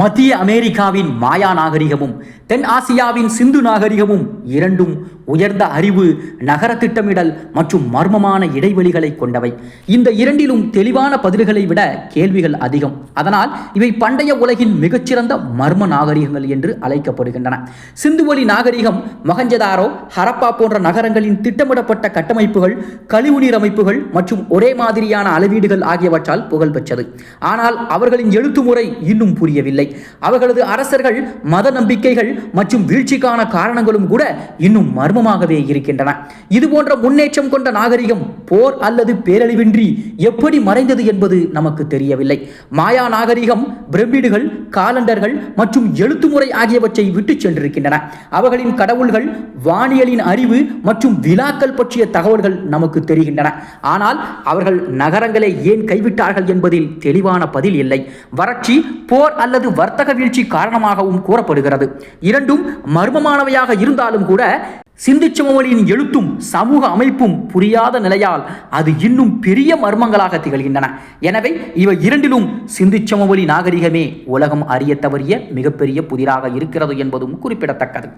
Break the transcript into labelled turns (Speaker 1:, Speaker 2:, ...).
Speaker 1: மத்திய அமெரிக்காவின் மாயா நாகரிகமும் தென் ஆசியாவின் சிந்து நாகரிகமும் இரண்டும் உயர்ந்த அறிவு நகர திட்டமிடல் மற்றும் மர்மமான இடைவெளிகளை கொண்டவை. இந்த இரண்டிலும் தெளிவான பதில்களை விட கேள்விகள் அதிகம். அதனால் இவை பண்டைய உலகின் மிகச்சிறந்த மர்ம நாகரிகங்கள் என்று அழைக்கப்படுகின்றன. சிந்துவெளி நாகரிகம் மகஞ்சதாரோ ஹரப்பா போன்ற நகரங்களின் திட்டமிடப்பட்ட கட்டமைப்புகள் கழிவுநீர் அமைப்புகள் மற்றும் ஒரே மாதிரியான அளவீடுகள் ஆகியவற்றால் புகழ்பெற்றது. ஆனால் அவர்களின் எழுத்து முறை இன்னும் புரியவில்லை. அவர்களது அரசர்கள் மத நம்பிக்கைகள் மற்றும் வீழ்ச்சிக்கான காரணங்களும் கூட இன்னும் மர்மமாகவே இருக்கின்றன. இது போன்ற முன்னேற்றம் கொண்ட நாகரிகம் போர் அல்லது பேரழிவின்றி எப்படி மறைந்தது என்பது நமக்கு தெரியவில்லை. மாயா நாகரிகம் பிரமிடுகள் காலண்டர்கள் மற்றும் எழுத்துமுறை ஆகியவற்றை விட்டுச் சென்றிருக்கின்றன. அவர்களின் கடவுள்கள் வானியலின் அறிவு மற்றும் விழாக்கள் பற்றிய தகவல்கள் நமக்கு தெரிகின்றன. ஆனால் அவர்கள் நகரங்களை ஏன் கைவிட்டார்கள் என்பதில் தெளிவான பதில் இல்லை. வறட்சி போர் அல்லது வர்த்தக வீழ்ச்சி காரணமாகவும் கூறப்படுகிறது. இரண்டும் மர்மமானவையாக இருந்தாலும் கூட சிந்திச்சமொழியின் எழுத்தும் சமூக அமைப்பும் புரியாத நிலையால் அது இன்னும் பெரிய மர்மங்களாக திகழ்கின்றன. எனவே இவை இரண்டிலும் சிந்திச்சமொழி நாகரிகமே உலகம் அறிய தவறிய மிகப்பெரிய புதிராக இருக்கிறது என்பதும் குறிப்பிடத்தக்கது.